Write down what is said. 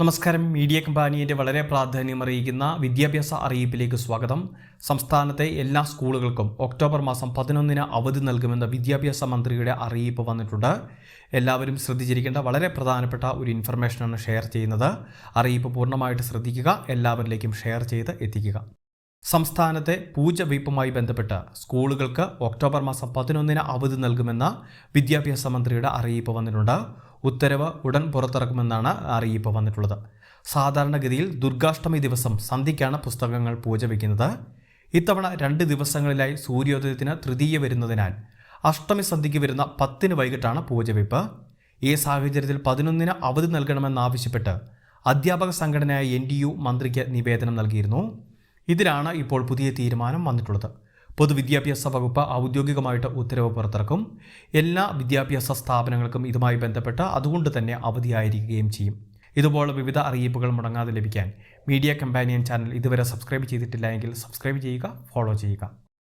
നമസ്കാരം. മീഡിയ കമ്പാനിയുടെ വളരെ പ്രാധാന്യം അറിയിക്കുന്ന വിദ്യാഭ്യാസ അറിയിപ്പിലേക്ക് സ്വാഗതം. സംസ്ഥാനത്തെ എല്ലാ സ്കൂളുകൾക്കും ഒക്ടോബർ മാസം പതിനൊന്നിന് അവധി നൽകുമെന്ന വിദ്യാഭ്യാസ മന്ത്രിയുടെ അറിയിപ്പ് വന്നിട്ടുണ്ട്. എല്ലാവരും ശ്രദ്ധിച്ചിരിക്കേണ്ട വളരെ പ്രധാനപ്പെട്ട ഒരു ഇൻഫർമേഷനാണ് ഷെയർ ചെയ്യുന്നത്. അറിയിപ്പ് പൂർണമായിട്ട് ശ്രദ്ധിക്കുക എല്ലാവരിലേക്കും ഷെയർ ചെയ്ത് എത്തിക്കുക. സംസ്ഥാനത്തെ പൂജവയ്പുമായി ബന്ധപ്പെട്ട് സ്കൂളുകൾക്ക് ഒക്ടോബർ മാസം പതിനൊന്നിന് അവധി നൽകുമെന്ന വിദ്യാഭ്യാസ മന്ത്രിയുടെ അറിയിപ്പ് വന്നിട്ടുണ്ട്. ഉത്തരവ് ഉടൻ പുറത്തിറക്കുമെന്നാണ് അറിയിപ്പ് വന്നിട്ടുള്ളത്. സാധാരണഗതിയിൽ ദുർഗാഷ്ടമി ദിവസം സന്ധ്യയ്ക്കാണ് പുസ്തകങ്ങൾ പൂജ വയ്ക്കുന്നത് ഇത്തവണ രണ്ട് ദിവസങ്ങളിലായി സൂര്യോദയത്തിന് തൃതീയ വരുന്നതിനാൽ അഷ്ടമി സന്ധ്യയ്ക്ക് വരുന്ന പത്തിന് വൈകിട്ടാണ് പൂജവയ്പ് ഈ സാഹചര്യത്തിൽ പതിനൊന്നിന് അവധി നൽകണമെന്നാവശ്യപ്പെട്ട് അധ്യാപക സംഘടനയായ എൻ മന്ത്രിക്ക് നിവേദനം നൽകിയിരുന്നു. ഇതിലാണ് ഇപ്പോൾ പുതിയ തീരുമാനം വന്നിട്ടുള്ളത്. പൊതുവിദ്യാഭ്യാസ വകുപ്പ് ഔദ്യോഗികമായിട്ട് ഉത്തരവ് പുറത്തിറക്കും. എല്ലാ വിദ്യാഭ്യാസ സ്ഥാപനങ്ങൾക്കും ഇതുമായി ബന്ധപ്പെട്ട് അതുകൊണ്ട് തന്നെ അവധിയായിരിക്കുകയും ചെയ്യും. ഇതുപോലെ വിവിധ അറിയിപ്പുകൾ മുടങ്ങാതെ ലഭിക്കാൻ മീഡിയ കമ്പാനിയൻ ചാനൽ ഇതുവരെ സബ്സ്ക്രൈബ് ചെയ്തിട്ടില്ല എങ്കിൽ സബ്സ്ക്രൈബ് ചെയ്യുക ഫോളോ ചെയ്യുക.